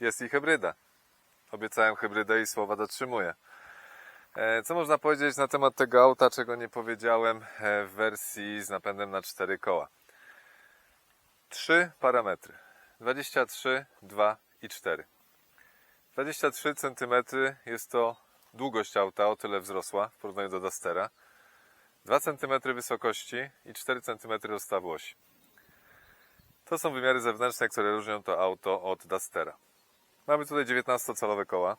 jest i hybryda. Obiecałem hybrydę i słowa dotrzymuję. E, Co można powiedzieć na temat tego auta, czego nie powiedziałem e, w wersji z napędem na cztery koła? Trzy parametry. 23, 2 i 4. 23 cm jest to długość auta, o tyle wzrosła w porównaniu do Dustera. 2 cm wysokości i 4 cm rozstawu. To są wymiary zewnętrzne, które różnią to auto od Dustera. Mamy tutaj 19-calowe koła.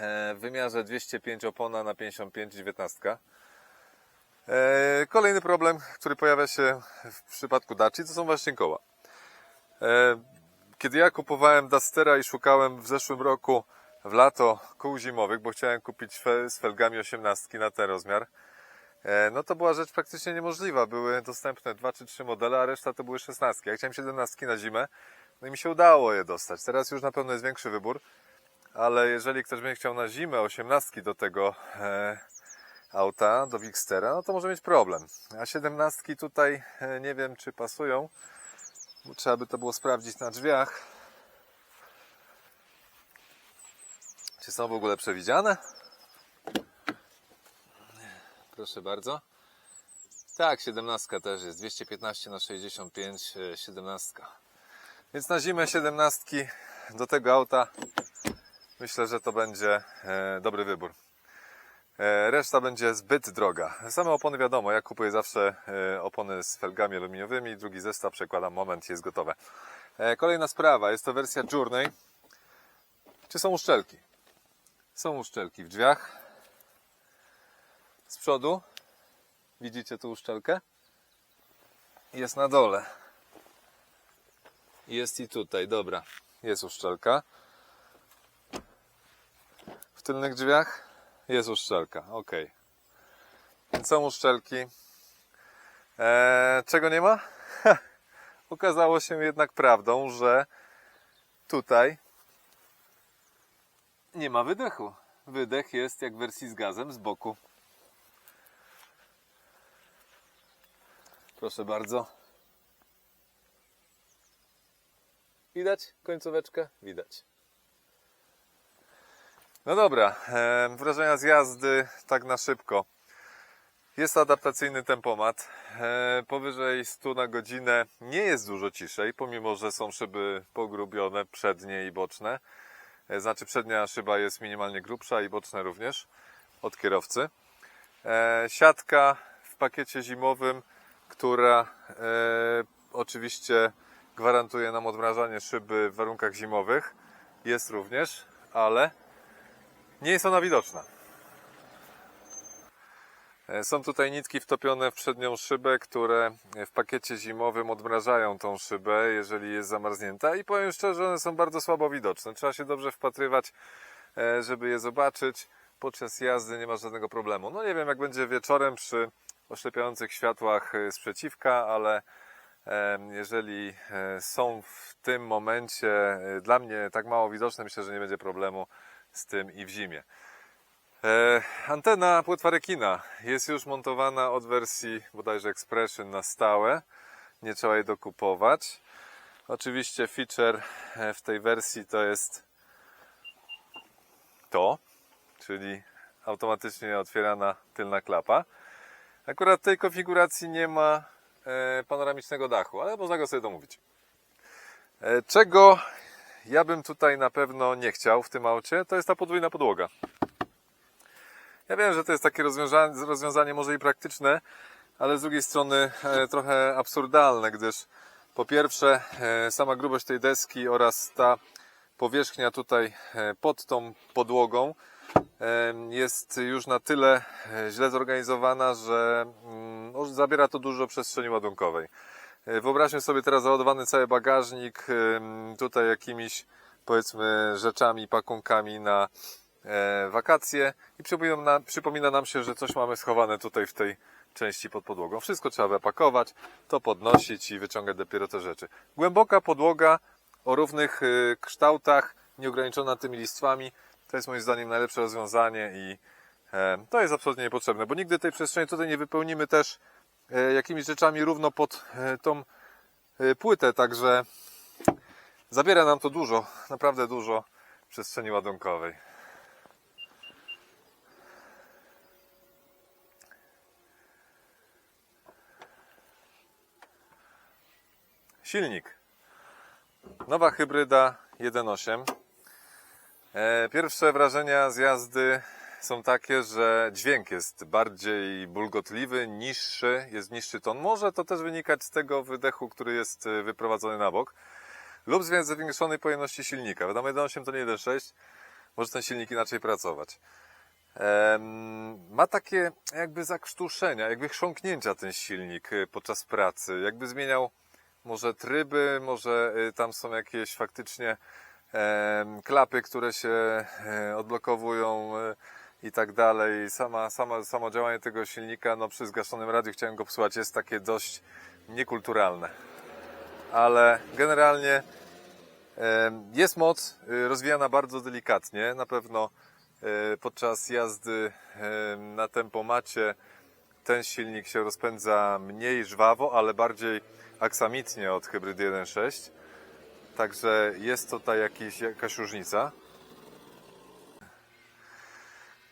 E, W wymiarze 205 opona na 55 19. E, Kolejny problem, który pojawia się w przypadku Daci, to są właśnie koła. E, Kiedy ja kupowałem Dustera i szukałem w zeszłym roku w lato kół zimowych, bo chciałem kupić z felgami 18 na ten rozmiar, e, no to była rzecz praktycznie niemożliwa. Były dostępne dwa czy trzy modele, a reszta to były 16. Ja chciałem 17 na zimę, no i mi się udało je dostać. Teraz już na pewno jest większy wybór, ale jeżeli ktoś będzie chciał na zimę 18 do tego e, auta, do Wixtera, no to może mieć problem. A 17 tutaj e, nie wiem, czy pasują. Trzeba by to było sprawdzić na drzwiach. Czy są w ogóle przewidziane? Proszę bardzo. Tak, 17 też jest. 215 na 65, e, 17. Więc na zimę 17 do tego auta myślę, że to będzie e, dobry wybór. E, Reszta będzie zbyt droga. Same opony wiadomo, ja kupuję zawsze e, opony z felgami aluminiowymi, drugi zestaw przekładam, moment jest gotowe. Kolejna sprawa, jest to wersja Journey. Czy są uszczelki? Są uszczelki w drzwiach. Z przodu widzicie tu uszczelkę? Jest na dole. Jest i tutaj, dobra. Jest uszczelka. W tylnych drzwiach jest uszczelka, ok. Więc są uszczelki. Eee, czego nie ma? Okazało się jednak prawdą, że tutaj nie ma wydechu. Wydech jest jak w wersji z gazem z boku. Proszę bardzo. Widać końcóweczkę? Widać. No dobra, wrażenia z jazdy tak na szybko. Jest adaptacyjny tempomat. E, powyżej 100 na godzinę nie jest dużo ciszej, pomimo że są szyby pogrubione, przednie i boczne. E, znaczy przednia szyba jest minimalnie grubsza i boczne również od kierowcy. E, siatka w pakiecie zimowym, która oczywiście gwarantuje nam odmrażanie szyby w warunkach zimowych. Jest również, ale nie jest ona widoczna. E, Są tutaj nitki wtopione w przednią szybę, które w pakiecie zimowym odmrażają tą szybę, jeżeli jest zamarznięta i powiem szczerze, one są bardzo słabo widoczne. Trzeba się dobrze wpatrywać, e, żeby je zobaczyć. Podczas jazdy nie ma żadnego problemu. No nie wiem, jak będzie wieczorem przy oślepiających światłach e, sprzeciwka, ale jeżeli e, są w tym momencie e, dla mnie tak mało widoczne, myślę, że nie będzie problemu z tym i w zimie. E, antena płetwa rekina jest już montowana od wersji bodajże Expression na stałe. Nie trzeba jej dokupować. Oczywiście feature w tej wersji to jest to, czyli automatycznie otwierana tylna klapa. Akurat tej konfiguracji nie ma panoramicznego dachu, ale można go sobie domówić. E, czego ja bym tutaj na pewno nie chciał w tym aucie, to jest ta podwójna podłoga. Ja wiem, że to jest takie rozwiązanie, rozwiązanie może i praktyczne, ale z drugiej strony e, trochę absurdalne, gdyż po pierwsze e, sama grubość tej deski oraz ta powierzchnia tutaj e, pod tą podłogą e, jest już na tyle e, źle zorganizowana, że mm, zabiera to dużo przestrzeni ładunkowej. E, Wyobraźmy sobie teraz załadowany cały bagażnik tutaj jakimiś powiedzmy rzeczami, pakunkami na e, wakacje i przypomina, nam- się, że coś mamy schowane tutaj w tej części pod podłogą. Wszystko trzeba wypakować, to podnosić i wyciągać dopiero te rzeczy. Głęboka podłoga o równych y, kształtach, nieograniczona tymi listwami, to jest moim zdaniem najlepsze rozwiązanie i to jest absolutnie niepotrzebne, bo nigdy tej przestrzeni tutaj nie wypełnimy też e, jakimiś rzeczami równo pod e, tą e, płytę, także zabiera nam to dużo, naprawdę dużo przestrzeni ładunkowej. Silnik. Nowa hybryda 1.8. E, Pierwsze wrażenia z jazdy są takie, że dźwięk jest bardziej bulgotliwy, niższy, jest niższy ton. Może to też wynikać z tego wydechu, który jest e, wyprowadzony na bok, lub z zwiększonej pojemności silnika. Wiadomo, 1.8 to nie 1.6, może ten silnik inaczej pracować. Em, Ma takie jakby zakrztuszenia, jakby chrząknięcia ten silnik e, podczas pracy, jakby zmieniał może tryby, może y, tam są jakieś faktycznie klapy, które się odblokowują i tak dalej. Sama, sama, samo działanie tego silnika, no przy zgaszonym radiu chciałem go posłuchać, jest takie dość niekulturalne. Ale generalnie jest moc y, rozwijana bardzo delikatnie. Na pewno e, podczas jazdy na tempomacie ten silnik się rozpędza mniej żwawo, ale bardziej aksamitnie od hybrydy 1.6. Także jest tutaj jakiś, jakaś różnica.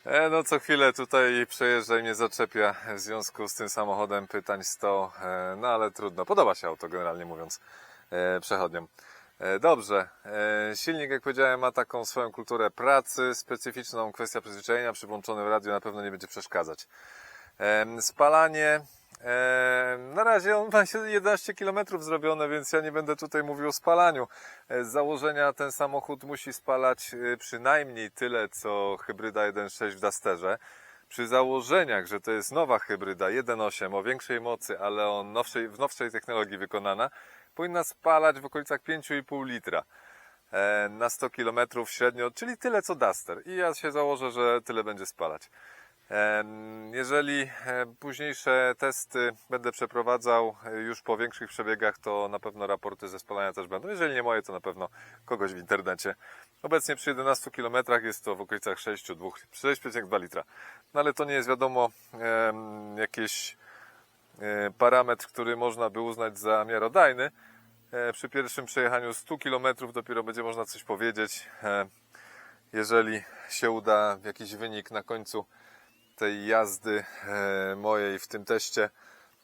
E, no co chwilę tutaj przejeżdża i mnie zaczepia w związku z tym samochodem pytań 100, e, no ale trudno. Podoba się auto generalnie mówiąc e, przechodniom. Dobrze, silnik jak powiedziałem ma taką swoją kulturę pracy, specyficzną kwestia przyzwyczajenia przy włączonym radiu na pewno nie będzie przeszkadzać. Spalanie. Em, Na razie on ma się 11 km zrobione, więc ja nie będę tutaj mówił o spalaniu. E, Z założenia ten samochód musi spalać e, przynajmniej tyle, co hybryda 1.6 w Dusterze. Przy założeniach, że to jest nowa hybryda 1.8 o większej mocy, ale o nowszej, w nowszej technologii wykonana, powinna spalać w okolicach 5,5 litra e, na 100 km średnio, czyli tyle co Duster. I ja się założę, że tyle będzie spalać. Jeżeli późniejsze testy będę przeprowadzał e, już po większych przebiegach, to na pewno raporty ze spalania też będą. Jeżeli nie moje, to na pewno kogoś w internecie. Obecnie przy 11 km jest to w okolicach 6,2 6,2 litra. No ale to nie jest wiadomo jakiś e, parametr, który można by uznać za miarodajny. E, Przy pierwszym przejechaniu 100 km dopiero będzie można coś powiedzieć. Jeżeli się uda jakiś wynik na końcu tej jazdy e, mojej w tym teście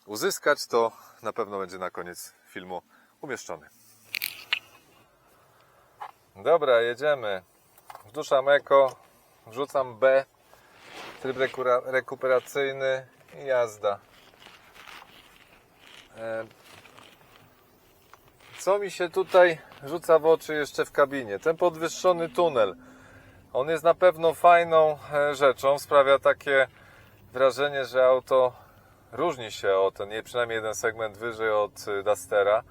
uzyskać, to na pewno będzie na koniec filmu umieszczony. Dobra, jedziemy. Wduszam eko, wrzucam B, tryb rekuperacyjny i jazda. E, Co mi się tutaj rzuca w oczy jeszcze w kabinie? Ten podwyższony tunel. On jest na pewno fajną e, rzeczą. Sprawia takie wrażenie, że auto różni się o ten, nie przynajmniej jeden segment wyżej od e, Dustera.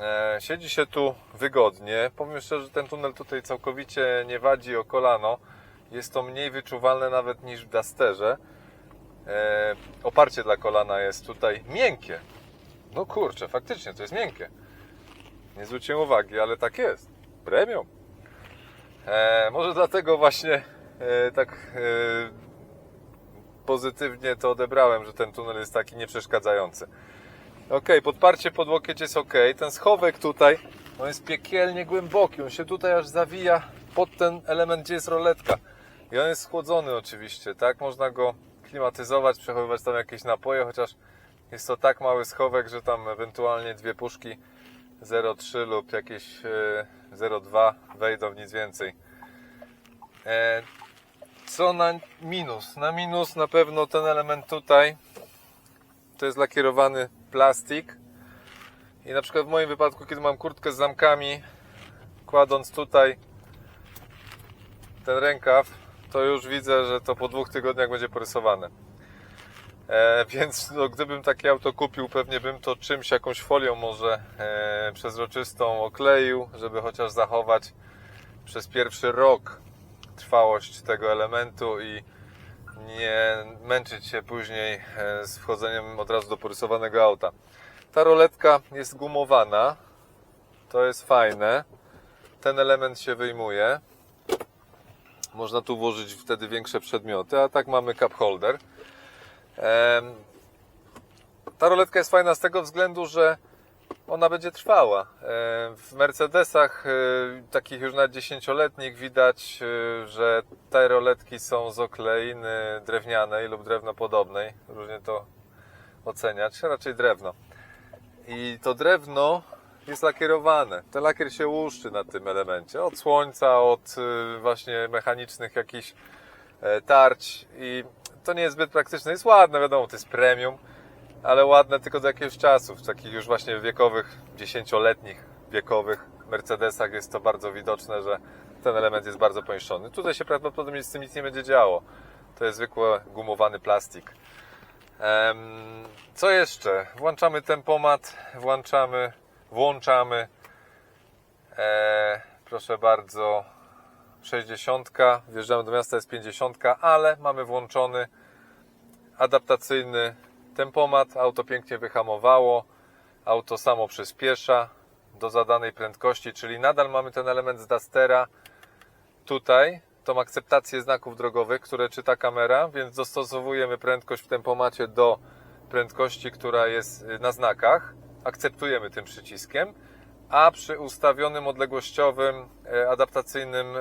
E, Siedzi się tu wygodnie. Powiem szczerze, że ten tunel tutaj całkowicie nie wadzi o kolano. Jest to mniej wyczuwalne nawet niż w Dusterze. Oparcie dla kolana jest tutaj miękkie. No kurczę, faktycznie to jest miękkie. Nie zwróciłem uwagi, ale tak jest. Premium. E, może dlatego właśnie e, tak e, pozytywnie to odebrałem, że ten tunel jest taki nieprzeszkadzający. Ok, podparcie pod łokieć jest ok. Ten schowek tutaj, on jest piekielnie głęboki. On się tutaj aż zawija pod ten element, gdzie jest roletka. I on jest schłodzony oczywiście, tak? Można go klimatyzować, przechowywać tam jakieś napoje, chociaż jest to tak mały schowek, że tam ewentualnie dwie puszki 0,3 lub jakieś e, 0,2 wejdą, nic więcej. E, Co na minus? Na minus na pewno ten element tutaj to jest lakierowany plastik i na przykład w moim wypadku, kiedy mam kurtkę z zamkami, kładąc tutaj ten rękaw, to już widzę, że to po dwóch tygodniach będzie porysowane. E, więc no, gdybym takie auto kupił, pewnie bym to czymś, jakąś folią może e, przezroczystą okleił, żeby chociaż zachować przez pierwszy rok trwałość tego elementu i nie męczyć się później e, z wchodzeniem od razu do porysowanego auta. Ta roletka jest gumowana, to jest fajne. Ten element się wyjmuje. Można tu włożyć wtedy większe przedmioty, a tak mamy cup holder. Ta roletka jest fajna z tego względu, że ona będzie trwała. E, W Mercedesach, e, takich już nawet dziesięcioletnich, widać, e, że te roletki są z okleiny drewnianej lub drewnopodobnej. Różnie to oceniać, raczej drewno. I to drewno jest lakierowane. Ten lakier się łuszczy na tym elemencie. Od słońca, od y, właśnie mechanicznych jakichś e, tarć. I to nie jest zbyt praktyczne. Jest ładne, wiadomo, to jest premium, ale ładne tylko do jakiegoś czasu. W takich już właśnie wiekowych, dziesięcioletnich wiekowych Mercedesach jest to bardzo widoczne, że ten element jest bardzo pońszczony. Tutaj się prawdopodobnie z tym nic nie będzie działo. To jest zwykły gumowany plastik. Co jeszcze? Włączamy tempomat, włączamy, włączamy, e, proszę bardzo, 60, wjeżdżamy do miasta, jest 50, ale mamy włączony adaptacyjny tempomat, auto pięknie wyhamowało, auto samo przyspiesza do zadanej prędkości, czyli nadal mamy ten element z Dustera tutaj, tą akceptację znaków drogowych, które czyta kamera, więc dostosowujemy prędkość w tempomacie do prędkości, która jest na znakach. Akceptujemy tym przyciskiem, a przy ustawionym odległościowym, e, adaptacyjnym e,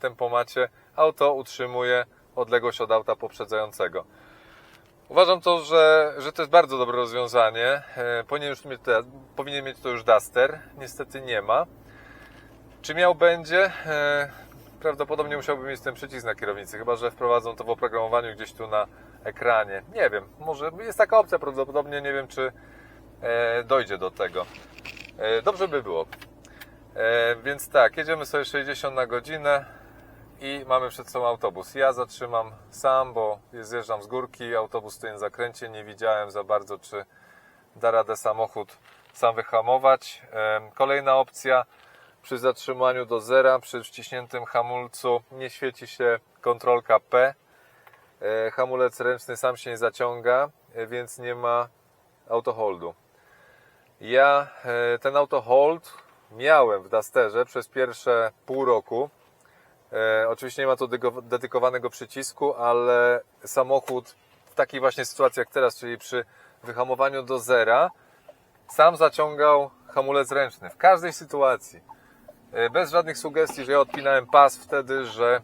tempomacie auto utrzymuje odległość od auta poprzedzającego. Uważam to, że, że to jest bardzo dobre rozwiązanie. E, Powinien, już mieć, te- powinien mieć to już Duster. Niestety nie ma. Czy miał będzie? Prawdopodobnie musiałby mieć ten przycisk na kierownicy, chyba że wprowadzą to w oprogramowaniu gdzieś tu na ekranie. Nie wiem, może jest taka opcja prawdopodobnie, nie wiem czy dojdzie do tego. E, Dobrze by było. E, Więc tak, jedziemy sobie 60 na godzinę i mamy przed sobą autobus. Ja zatrzymam sam, bo zjeżdżam z górki, autobus stoi na zakręcie, nie widziałem za bardzo, czy da radę samochód sam wyhamować. Em, Kolejna opcja, przy zatrzymaniu do zera, przy wciśniętym hamulcu nie świeci się kontrolka P. E, Hamulec ręczny sam się nie zaciąga, e, więc nie ma autoholdu. Ja e, ten autohold miałem w Dusterze przez pierwsze pół roku. E, oczywiście nie ma tu dedykowanego przycisku, ale samochód w takiej właśnie sytuacji jak teraz, czyli przy wyhamowaniu do zera, sam zaciągał hamulec ręczny w każdej sytuacji. E, Bez żadnych sugestii, że ja odpinałem pas wtedy, że,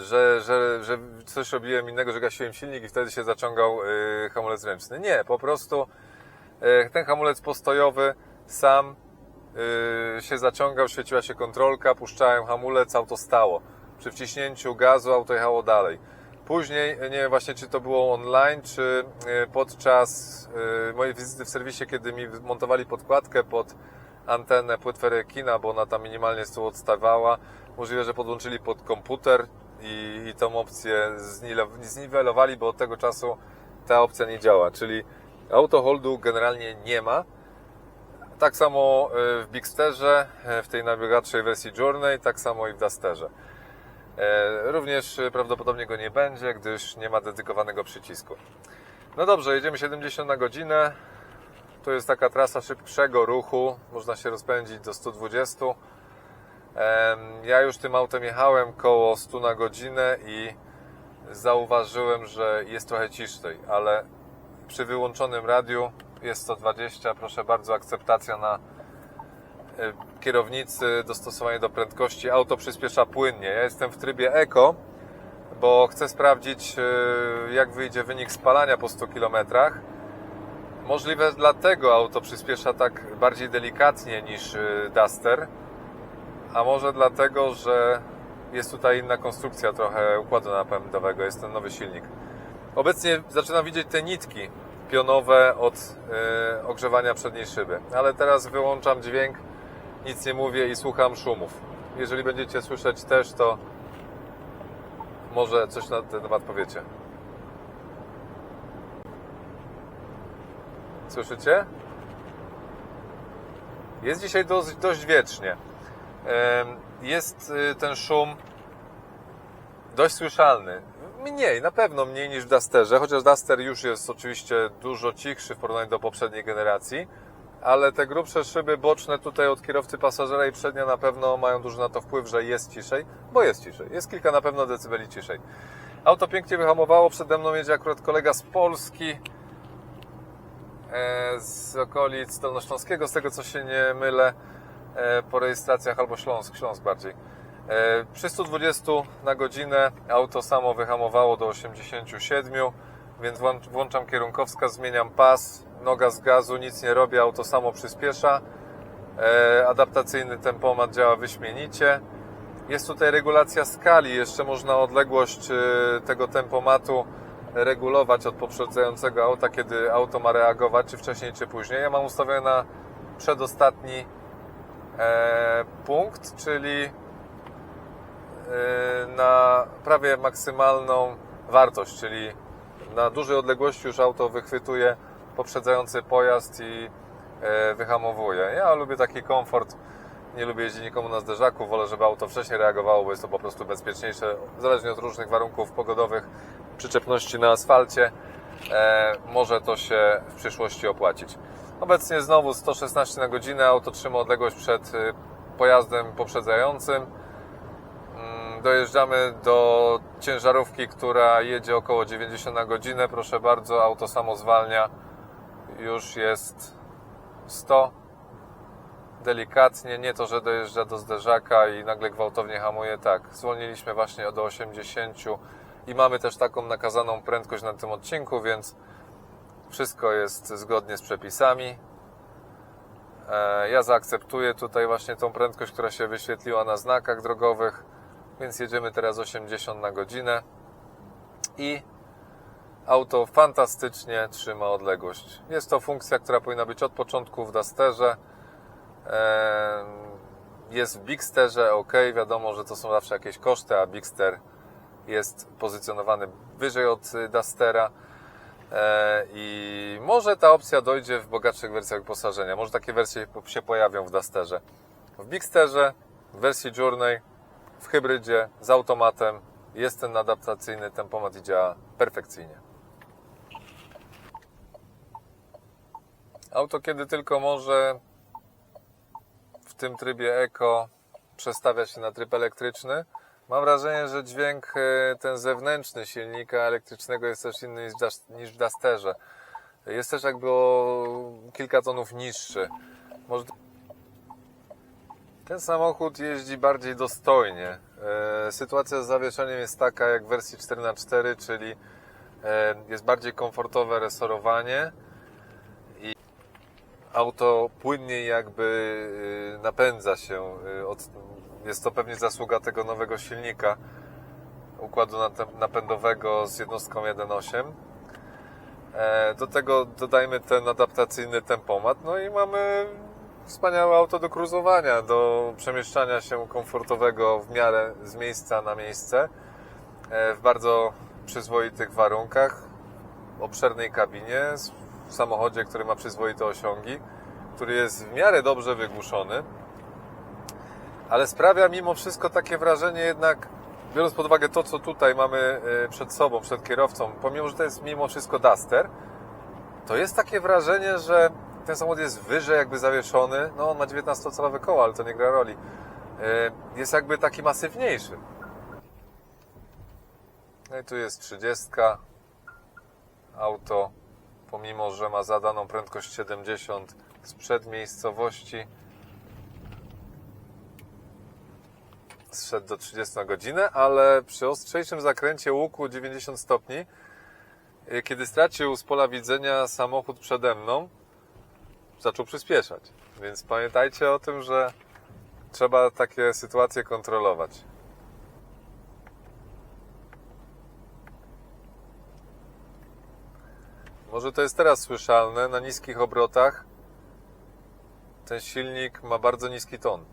że, że, że coś robiłem innego, że gasiłem silnik i wtedy się zaciągał hamulec ręczny. Nie, po prostu ten hamulec postojowy sam e, się zaciągał, świeciła się kontrolka, puszczałem hamulec, auto stało. Przy wciśnięciu gazu auto jechało dalej. Później, nie wiem właśnie czy to było online, czy e, podczas e, mojej wizyty w serwisie, kiedy mi montowali podkładkę pod antenę płytwę rekina, bo ona tam minimalnie z tyłu odstawała. Możliwe, że podłączyli pod komputer i, i tą opcję zniwelowali, bo od tego czasu ta opcja nie działa. Czyli autoholdu generalnie nie ma. Tak samo y, w Bigsterze, y, w tej najbogatszej wersji Journey, tak samo i w Dusterze. E, Również prawdopodobnie go nie będzie, gdyż nie ma dedykowanego przycisku. No dobrze, jedziemy 70 na godzinę. To jest taka trasa szybszego ruchu, można się rozpędzić do 120. Em, Ja już tym autem jechałem koło 100 na godzinę i zauważyłem, że jest trochę ciszej, ale przy wyłączonym radiu jest 120. Proszę bardzo, akceptacja na e, kierownicy, dostosowanie do prędkości. Auto przyspiesza płynnie. Ja jestem w trybie Eco, bo chcę sprawdzić, e, jak wyjdzie wynik spalania po 100 kilometrach. Możliwe dlatego auto przyspiesza tak bardziej delikatnie niż y, Duster, a może dlatego, że jest tutaj inna konstrukcja trochę układu napędowego, jest ten nowy silnik. Obecnie zaczynam widzieć te nitki pionowe od y, ogrzewania przedniej szyby, ale teraz wyłączam dźwięk, nic nie mówię i słucham szumów. Jeżeli będziecie słyszeć też, to może coś na ten temat powiecie. Słyszycie? Jest dzisiaj dość, dość wiecznie. Jest y, ten szum dość słyszalny. Mniej, na pewno mniej niż w Dusterze, chociaż Duster już jest oczywiście dużo cichszy w porównaniu do poprzedniej generacji, ale te grubsze szyby boczne tutaj od kierowcy pasażera i przednia na pewno mają duży na to wpływ, że jest ciszej, bo jest ciszej. Jest kilka na pewno decybeli ciszej. Auto pięknie wyhamowało, przede mną jedzie akurat kolega z Polski, e, z okolic Dolnośląskiego, z tego co się nie mylę, e, po rejestracjach albo Śląsk, Śląsk bardziej. E, Przy 120 na godzinę auto samo wyhamowało do 87, więc włącz- włączam kierunkowskaz, zmieniam pas, noga z gazu, nic nie robię, auto samo przyspiesza. E, Adaptacyjny tempomat działa wyśmienicie. Jest tutaj regulacja skali, jeszcze można odległość e, tego tempomatu regulować od poprzedzającego auta, kiedy auto ma reagować, czy wcześniej, czy później. Ja mam ustawione na przedostatni e, punkt, czyli na prawie maksymalną wartość, czyli na dużej odległości już auto wychwytuje poprzedzający pojazd i e, wyhamowuje. Ja lubię taki komfort, nie lubię jeździć nikomu na zderzaku, wolę, żeby auto wcześniej reagowało, bo jest to po prostu bezpieczniejsze, zależnie od różnych warunków pogodowych, przyczepności na asfalcie, e, może to się w przyszłości opłacić. Obecnie znowu 116 na godzinę, auto trzyma odległość przed y, pojazdem poprzedzającym. Dojeżdżamy do ciężarówki, która jedzie około 90 na godzinę. Proszę bardzo, auto samo zwalnia. Już jest 100. Delikatnie, nie to, że dojeżdża do zderzaka i nagle gwałtownie hamuje. Tak, zwolniliśmy właśnie do 80 i mamy też taką nakazaną prędkość na tym odcinku, więc wszystko jest zgodnie z przepisami. E, Ja zaakceptuję tutaj właśnie tą prędkość, która się wyświetliła na znakach drogowych, więc jedziemy teraz 80 na godzinę i auto fantastycznie trzyma odległość. Jest to funkcja, która powinna być od początku w Dusterze. Jest w Bigsterze, ok, wiadomo, że to są zawsze jakieś koszty, a Bigster jest pozycjonowany wyżej od Dustera. E, I może ta opcja dojdzie w bogatszych wersjach wyposażenia. Może takie wersje się pojawią w Dusterze. W Bigsterze, w wersji Journey, w hybrydzie, z automatem jest ten adaptacyjny tempomat i działa perfekcyjnie. Auto kiedy tylko może w tym trybie Eco przestawia się na tryb elektryczny. Mam wrażenie, że dźwięk e, ten zewnętrzny silnika elektrycznego jest też inny niż w Das- niż w Dusterze. Jest też jakby o kilka tonów niższy. Może ten samochód jeździ bardziej dostojnie. E, Sytuacja z zawieszeniem jest taka jak w wersji 4x4, czyli e, jest bardziej komfortowe resorowanie i auto płynniej jakby y, napędza się. jest to pewnie zasługa tego nowego silnika układu napędowego z jednostką 1.8. E, Do tego dodajmy ten adaptacyjny tempomat, no i mamy wspaniałe auto do cruzowania, do przemieszczania się komfortowego w miarę z miejsca na miejsce e, w bardzo przyzwoitych warunkach, obszernej kabinie, w samochodzie, który ma przyzwoite osiągi, który jest w miarę dobrze wygłuszony, ale sprawia mimo wszystko takie wrażenie jednak, biorąc pod uwagę to, co tutaj mamy e, przed sobą, przed kierowcą, pomimo, że to jest mimo wszystko Duster, to jest takie wrażenie, że ten samochód jest wyżej jakby zawieszony. No on ma 19-calowe koło, ale to nie gra roli. E, Jest jakby taki masywniejszy. No i tu jest 30. Auto, pomimo, że ma zadaną prędkość 70 sprzed miejscowości, zszedł do 30 na godzinę, ale przy ostrzejszym zakręcie łuku 90 stopni, y, kiedy stracił z pola widzenia samochód przede mną, zaczął przyspieszać. Więc pamiętajcie o tym, że trzeba takie sytuacje kontrolować. Może to jest teraz słyszalne, na niskich obrotach ten silnik ma bardzo niski ton.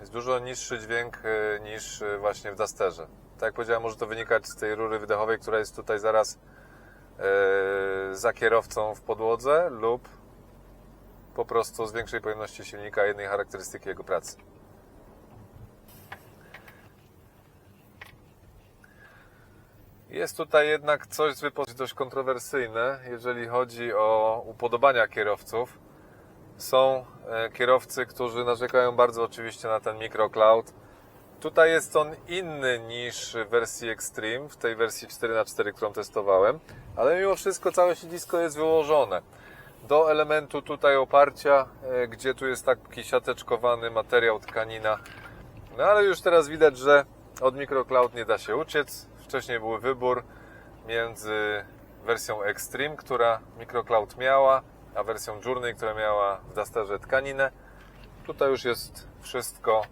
Jest dużo niższy dźwięk y, niż y, właśnie w Dusterze. Tak jak powiedziałem, może to wynikać z tej rury wydechowej, która jest tutaj zaraz za kierowcą w podłodze lub po prostu z większej pojemności silnika jednej charakterystyki jego pracy. Jest tutaj jednak coś z dość kontrowersyjne, jeżeli chodzi o upodobania kierowców. Są e, kierowcy, którzy narzekają bardzo oczywiście na ten microcloud Tutaj jest on inny niż w wersji Extreme, w tej wersji 4x4, którą testowałem, ale mimo wszystko całe siedzisko jest wyłożone. Do elementu tutaj oparcia, e, gdzie tu jest taki siateczkowany materiał, tkanina. No ale już teraz widać, że od MicroCloud nie da się uciec. Wcześniej był wybór między wersją Extreme, która MicroCloud miała, a wersją Journey, która miała w Dusterze tkaninę. Tutaj już jest wszystko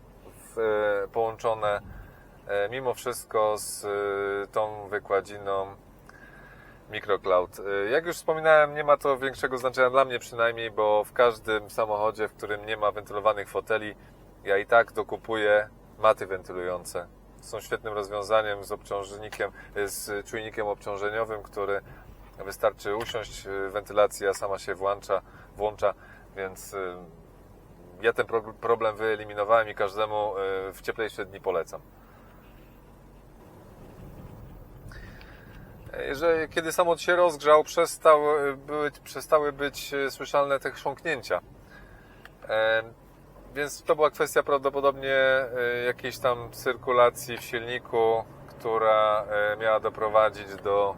połączone e, mimo wszystko z e, tą wykładziną MicroCloud. E, Jak już wspominałem, nie ma to większego znaczenia dla mnie przynajmniej, bo w każdym samochodzie, w którym nie ma wentylowanych foteli, ja i tak dokupuję maty wentylujące. Są świetnym rozwiązaniem z obciążnikiem, z czujnikiem obciążeniowym, który wystarczy usiąść, wentylacja sama się włącza, włącza, więc ja ten pro- problem wyeliminowałem i każdemu e, w cieplejsze dni polecam. Jeżeli, kiedy samolot się rozgrzał, przestał, e, były, przestały być e, słyszalne te chrząknięcia. E, Więc to była kwestia prawdopodobnie e, jakiejś tam cyrkulacji w silniku, która e, miała doprowadzić do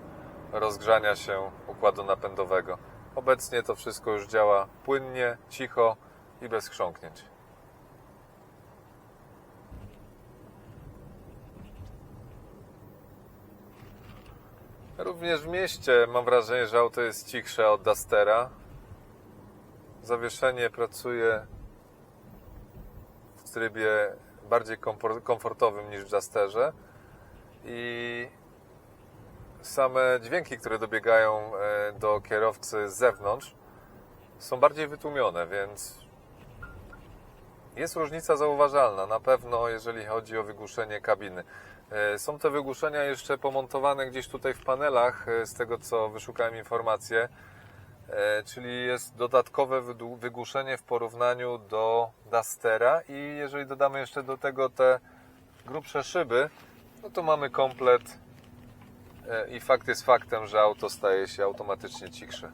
rozgrzania się układu napędowego. Obecnie to wszystko już działa płynnie, cicho i bez chrząknięć. Również w mieście mam wrażenie, że auto jest cichsze od Dustera. Zawieszenie pracuje w trybie bardziej komfor- komfortowym niż w Dusterze i same dźwięki, które dobiegają e, do kierowcy z zewnątrz są bardziej wytłumione, więc jest różnica zauważalna, na pewno jeżeli chodzi o wygłuszenie kabiny. E, Są te wygłuszenia jeszcze pomontowane gdzieś tutaj w panelach, e, z tego co wyszukałem informacje, E, czyli jest dodatkowe wygłuszenie w porównaniu do Dustera i jeżeli dodamy jeszcze do tego te grubsze szyby, no to mamy komplet i fakt jest faktem, że auto staje się automatycznie cichsze.